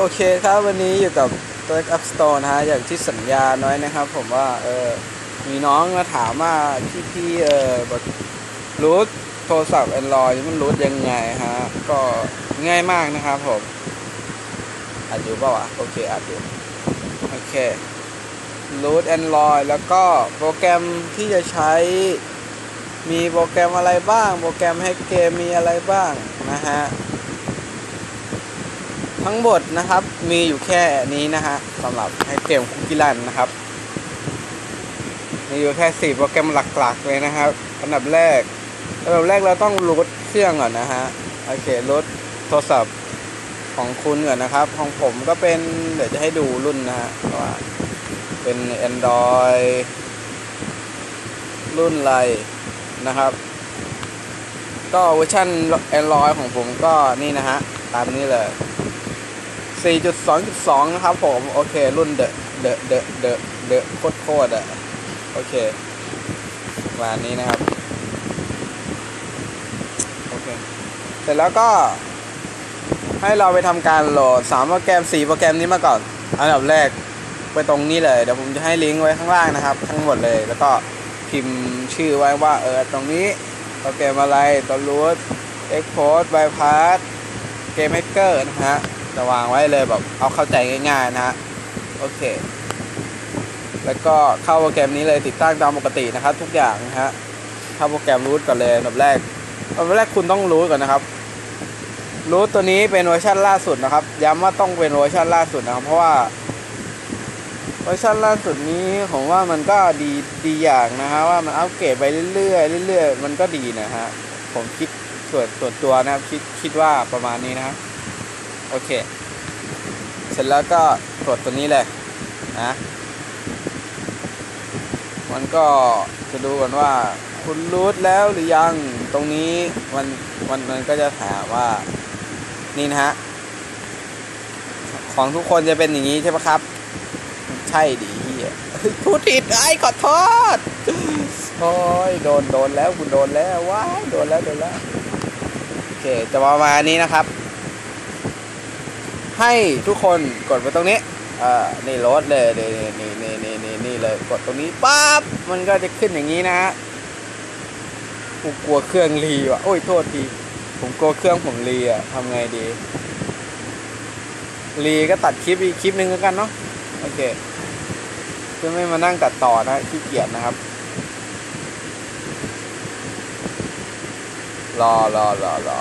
โอเคครับวันนี้อยู่กับตัว App Store นะฮะอย่างที่สัญญาน้อยนะครับ ผมว่าเออมีน้องมาถามว่าพี่พี่เออบบรูทโทรศัพท์ Android มันรูทยังไงฮะก็ง่ายมากนะครับผมอัดอยู่เปล่าวะโอเคอัดอยู่โอเครูท Android แล้วก็โปรแกรมที่จะใช้ มีโปรแกรมอะไรบ้าง โปรแกรมให้เกมมีอะไรบ้างนะฮะ ทั้งหมดนะครับมีอยู่แค่นี้นะฮะสำหรับให้เกมคุกกี้รันนะครับมีอยู่แค่สี่โปรแกรมหลักๆเลยนะครับอันดับแรกอันดับแรกเราต้องรูทเครื่องก่อนนะฮะโอเครูทโทรศัพท์ของคุณก่อนนะครับ ของผมก็เป็นเดี๋ยวจะให้ดูรุ่นนะฮะว่าเป็น Android รุ่นไรนะครับ ก็เวอร์ชัน Android ของผมก็นี่นะฮะ ตามนี้เลย 4.2.2 นะครับผม โอเค รุ่นเดอะเดอะเดอะเดอะเดอะโคตรโคตรอะโอเคประมาณนี้นะครับ โอเค เสร็จแล้วก็ให้เราไปทำการโหลด 3 โปรแกรม 4 โปรแกรมนี้มาก่อน อันดับแรกไปตรงนี้เลย เดี๋ยวผมจะให้ลิงก์ไว้ข้างล่างนะครับ ทั้งหมดเลย แล้วก็พิมพ์ชื่อไว้ว่า เออ ตรงนี้โปรแกรมอะไรตัวรูทเอ็กโพสบพาสเกมเมกเกอร์นะฮะ จะวางไว้เลยแบบเอาเข้าใจง่าย ๆนะฮะโอเค แล้วก็เข้าโปรแกรมนี้เลยติดตั้งตามปกตินะครับ ทุกอย่างนะฮะเข้าโปรแกรมรูทก่อนเลยอันดับแรกอันดับแรกคุณต้องรู้ก่อนนะครับรูทตัวนี้เป็นเวอร์ชันล่าสุดนะครับ ย้ำว่าต้องเป็นเวอร์ชันล่าสุดนะครับ เพราะว่าเวอร์ชันล่าสุดนี้ผมว่ามันก็ดีดีอย่างนะฮะว่ามันอัปเกรดไปเรื่อยๆเรื่อยๆมันก็ดีนะฮะผมคิดส่วนส่วนตัวนะครับคิดคิดว่าประมาณนี้นะครับ โอเค เสร็จแล้วก็กดตัวนี้เลยนะมันก็จะดูกันว่าคุณรูทแล้วหรือยังตรงนี้มันมันมันก็จะถามว่านี่นะฮะของทุกคนจะเป็นอย่างนี้ใช่ไหมครับ ใช่ดิเฮียพูดผิดไอ้ขอโทษโอ้ยโดนโดนแล้วคุณโดนแล้วว้ายโดนแล้วโดนแล้วโอเคจะประมาณนี้นะครับ ให้ทุกคนกดไปตรงนี้อ่านี่รถเลยนี่นี่นี่นี่นี่นี่เลยกดตรงนี้ปั๊บมันก็จะขึ้นอย่างนี้นะฮะกูกลัวเครื่องรีว่ะโอ้ยโทษทีผมกลัวเครื่องผมรีอะทำไงดีรีก็ตัดคลิปอีกคลิปหนึ่งแล้วกันเนาะโอเคเพื่อไม่มานั่งตัดต่อนะขี้เกียจนะครับ รอรอรอรอ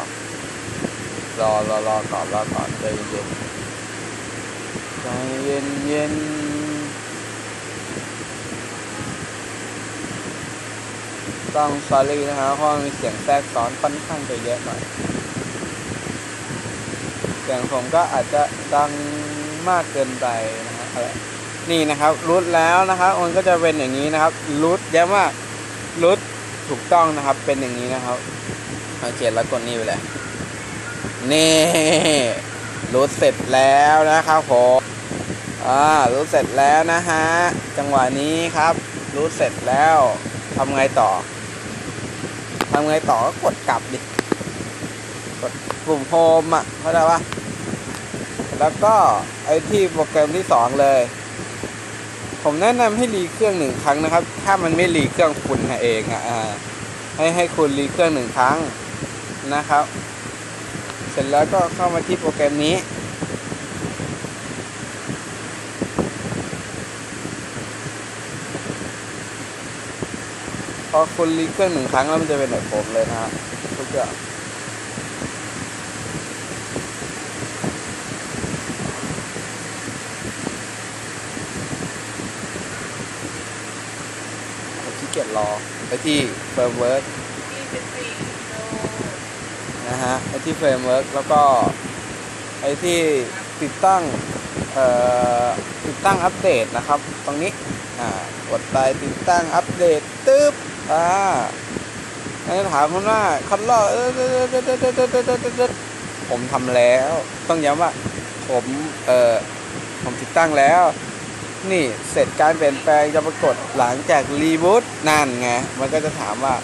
รอรอรอก่อนรอก่อนใจเย็น ใจเย็นเย็นต้องซอรี่นะฮะเพราะมีเสียงแทรกซ้อนค่อนข้างจะเยอะหน่อย เสียงผมก็อาจจะดังมากเกินไปนะฮะนี่นะครับรูทแล้วนะครับมันก็จะเป็นอย่างนี้นะครับรูทย้ำว่ารูทถูกต้องนะครับเป็นอย่างนี้นะครับโอเคแล้วกดนี่ไปเลยนี่รูทเสร็จแล้วนะครับผม อ่ารูทเสร็จแล้วนะฮะ จังหวะนี้ครับ รูทเสร็จแล้วทำไงต่อทำไงต่อก็กดกลับดิ กดปุ่มโฮมอะเข้าใจปะแล้วก็ไอที่โปรแกรมที่สองเลย ผมแนะนำให้รีเครื่องหนึ่งครั้งนะครับ ถ้ามันไม่รีเครื่องคุณเองอะอ่าให้ให้คุณรีเครื่องหนึ่งครั้งนะครับ เสร็จแล้วก็เข้ามาที่โปรแกรมนี้ อคุณรีเครื่องหนึ่งครั้งแล้วมันจะเป็นแบบผมเลยนะฮะทุกอย่างขี้เกียจรอไปที่เฟิร์มเวิร์กนะฮะไอที่เฟรมเวิร์กแล้วก็ไอที่ติดตั้งเอ่อติดตั้งอัปเดตนะครับ ตรงนี้อ่ากดไปติดตั้งอัปเดตตึ๊บ อ่าให้ถามคุณว่าคันล่อผมทำแล้ว ต้องย้ำว่า ผมเอ่อผมติดตั้งแล้ว นี่เสร็จการเปลี่ยนแปลงจะปรากฏหลังจากรีบูตนั่นไงมันก็จะถามว่า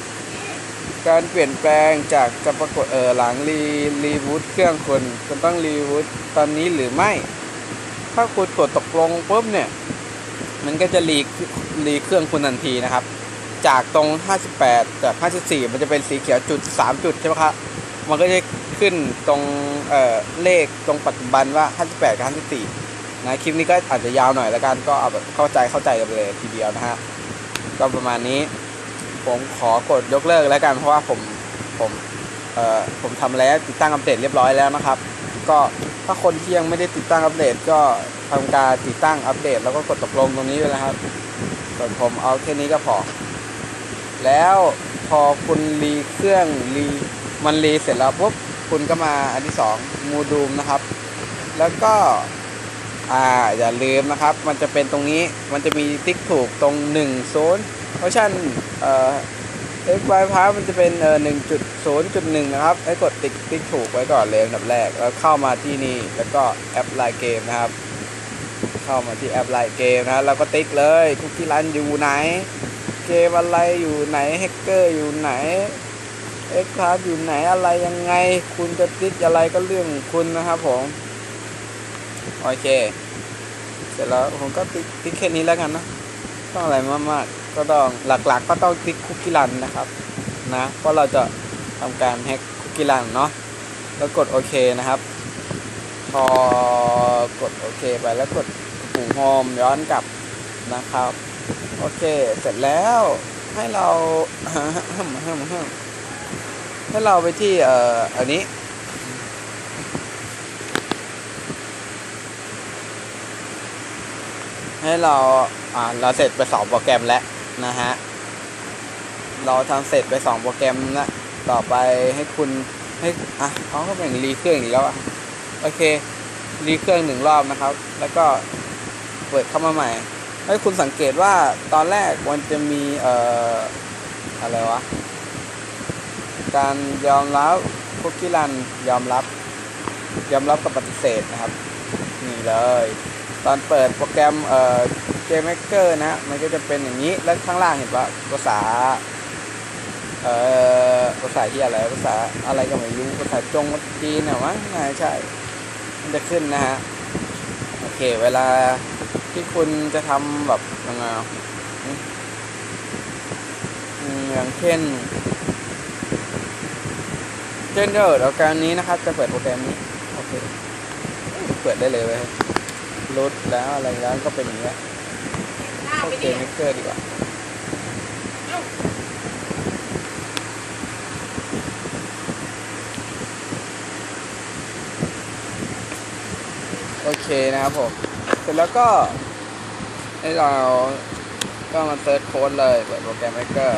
การเปลี่ยนแปลงจากจะปรากฏเออหลังรีรีบูตเครื่องคุณคุณต้องรีบูตตอนนี้หรือไม่ ถ้าคุณกดตกลงปุ๊บเนี่ย มันก็จะรีรีเครื่องคุณทันทีนะครับ จากตรง 58 จาก 54 มันจะเป็นสีเขียวจุด 3 จุดใช่ไหมครับมันก็จะขึ้นตรงเเลขตรงปัจจุบันว่า 58 กับ 54 นะคลิปนี้ก็อาจจะยาวหน่อยแล้วกันก็เอาแบบเข้าใจเข้าใจกันเลยทีเดียวนะฮะก็ประมาณนี้ ผมขอกดยกเลิกแล้วกันเพราะว่าผมผมเอ่อผมทำแล้วติดตั้งอัปเดตเรียบร้อยแล้วนะครับ ก็ถ้าคนที่ยังไม่ได้ติดตั้งอัปเดตก็ทำการติดตั้งอัปเดต แล้วก็กดตกลงตรงนี้เลยนะครับส่วนผมเอาแค่นี้ก็พอ แล้วพอคุณรีเครื่องรีมันรีเสร็จแล้วปุ๊บคุณก็มาอันที่สองมูดูมนะครับ แล้วก็อ่าอย่าลืมนะครับ มันจะเป็นตรงนี้มันจะมีติ๊กถูกตรง1โซนเพราะฉะนั้นเอ่อ X Y พามันจะเป็นเอ่อ1.0.1นะครับให้กดติ๊กติ๊กถูกไว้ก่อนเลยอันดับแรกแล้วเข้ามาที่นี่แล้วก็แอปไลน์เกมนะครับ เข้ามาที่แอปไลน์เกมนะแล้วก็ติ๊กเลยคุกกี้รันอยู่ไหน เกมอะไรอยู่ไหนแฮกเกอร์อยู่ไหนเอ็กซ์คลาสอยู่ไหนอะไรยังไง คุณจะติ๊กอะไรก็เรื่องคุณนะครับผม โอเค เสร็จแล้วผมก็ติ๊กติ๊กแค่นี้แล้วกันนะต้องอะไรมากๆก็ต้องหลักๆ ก็ต้องติ๊กคุกกี้รันนะครับ นะเพราะเราจะทำการแฮกคุกกี้รันเนาะแล้วกดโอเคนะครับ พอกดโอเคไปแล้วกดปุ่มโฮมย้อนกลับนะครับ โอเค เสร็จแล้วให้เราให้เราไปที่เอ่ออันนี้ ให้เราอ่าเราเสร็จไปสองโปรแกรมแล้วนะฮะ เราทำเสร็จไปสองโปรแกรมแล้วต่อไปให้คุณให้อะเขาก็แบ่งรีเครื่องอีกแล้วอะโอเครีเครื่องหนึ่งรอบนะครับ แล้วก็เปิดเข้ามาใหม่ ให้คุณสังเกตว่าตอนแรกมันจะมีเอ่ออะไรวะ การยอมรับคุกกี้รันยอมรับ ยอมรับกับปฏิเสธนะครับ นี่เลย ตอนเปิดโปรแกรมเอ่อเกมเมเกอร์นะ มันก็จะเป็นอย่างนี้ แล้วข้างล่างเห็นว่าภาษา เอ่อ ภาษาที่อะไร ภาษาอะไรก็ไม่รู้ ภาษาจงจีนนะมั้งใช่ มันจะขึ้นนะฮะ โอเค เวลา ที่คุณจะทำแบบยังไงอย่างเช่น เช่นเดียวกับการนี้นะครับ จะเปิดโปรแกรมนี้ โอเค เปิดได้เลยเว้ยรุดแล้วอะไรแล้วก็เป็นอย่างเงี้ยโอเคมิกเกอร์ดีกว่าโอเคนะครับผม เสร็จแล้วก็ให้เราก็มาเซิร์ชโค้ดเลยเปิดโปรแกรม Maker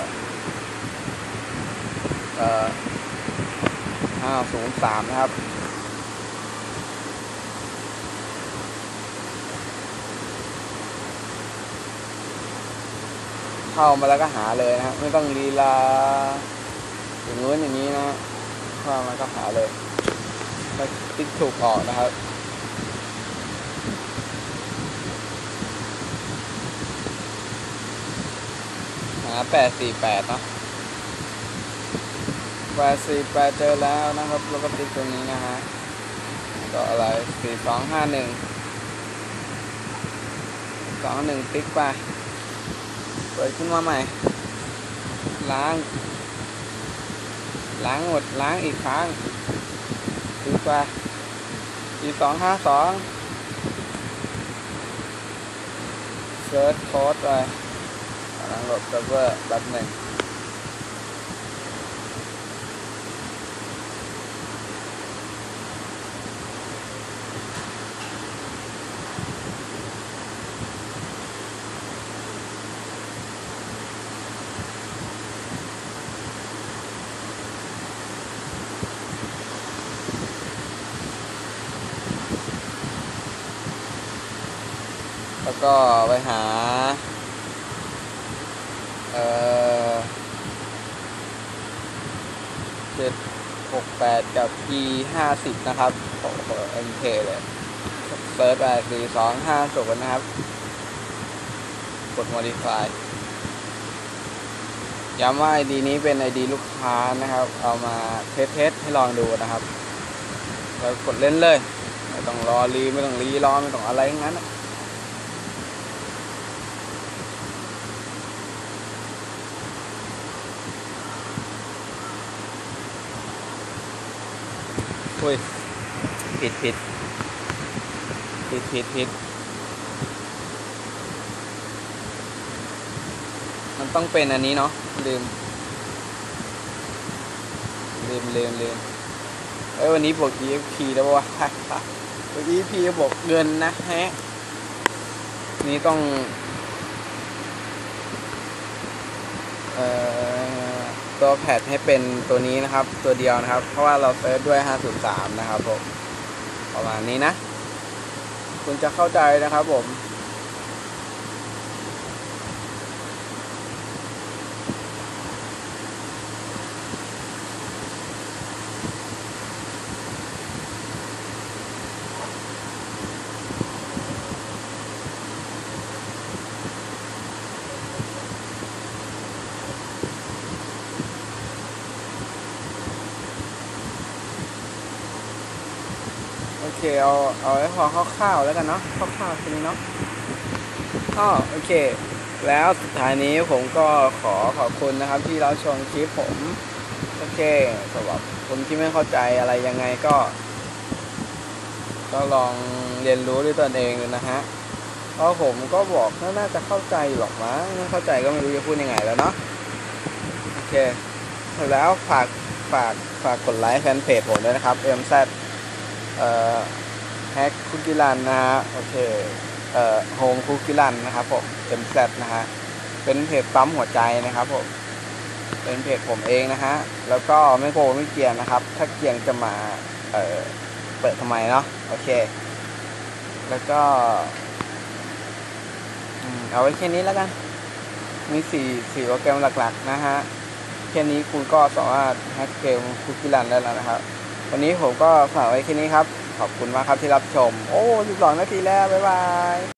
เอ่อ503นย์สามนะครับเข้ามาแล้วก็หาเลยนะไม่ต้องลีลาอย่างนู้นอย่างนี้นะเข้ามาก็หาเลยแล้วติ๊กถูกออกนะครับ หาแปดสี่แปดเนาะแปดสี่แปดเจอแล้วนะครับแล้วก็ติ๊กตรงนี้นะฮะก็อะไรสี่สองห้าหนึ่งสองหนึ่งติ๊กไป เปิดขึ้นมาใหม่ ล้าง ล้างหมด ล้างอีกครั้งติ๊กไปสี่สองห้าสองเซิร์ชโค้ดไป กำลังโหลดเซิร์ฟเวอร์แป๊บหนึ่งแล้วก็ไปหา 768 กับ e 50นะครับของ mk เลยเซิร์ชไป4250นะครับ กด modify ย้ำว่า ID นี้เป็น ID ลูกค้านะครับ เอามาเทสเทสให้ลองดูนะครับ แล้วกดเล่นเลย ไม่ต้องรอรีไม่ต้องรีรอไม่ต้องอะไรทั้งนั้นนะ อุ้ยผิดผิดผิดผิดผิดมันต้องเป็นอันนี้เนาะลืมลืมลืมลืมเอ้ยวันนี้บวก EFP แล้ววะบวก EFP บวกเงินนะฮะนี่ต้อง เอ่อ ตัวแพดให้เป็นตัวนี้นะครับ ตัวเดียวนะครับ เพราะว่าเราเซิร์ชด้วย 503 นะครับผมประมาณนี้นะ คุณจะเข้าใจนะครับผม โอเคเอาเอาไว้พอคร่าวๆแล้วกันเนาะคร่าวๆทีนี้เนาะอ้อโอเค แล้วสุดท้ายนี้ผมก็ขอขอบคุณนะครับ ที่รับชมคลิปผมโอเคสำหรับคนที่ไม่เข้าใจอะไรยังไงก็ ก็ลองเรียนรู้ด้วยตนเองดูนะฮะเพราะผมก็บอกว่าน่าจะเข้าใจหรอกมั้งไม่เข้าใจก็ไม่รู้จะพูดยังไงแล้วเนาะโอเคแล้วฝากฝากฝากกดไลค์แฟนเพจผมด้วยนะครับ MZ เอ่อแฮกคุกกี้รันนะฮะโอเคเอ่อโฮมคุกกี้รันนะครับผม MZ นะฮะเป็นเพจปั๊มหัวใจนะครับผมเป็นเพจผมเองนะฮะแล้วก็ไม่โกไม่เกียนนะครับ ถ้าเกียนจะมาเอ่อเปิดทำไมเนาะโอเค แล้วก็อืมเอาไว้แค่นี้แล้วกัน มีสี่สี่โปรแกรมหลักๆ นะฮะ แค่นี้คุณก็สามารถแฮกเกมคุกกี้รันได้แล้วนะครับ วันนี้ผมก็ฝากไว้แค่นี้ครับ ขอบคุณมากครับที่รับชม โอ้12นาทีแล้ว บ๊ายบาย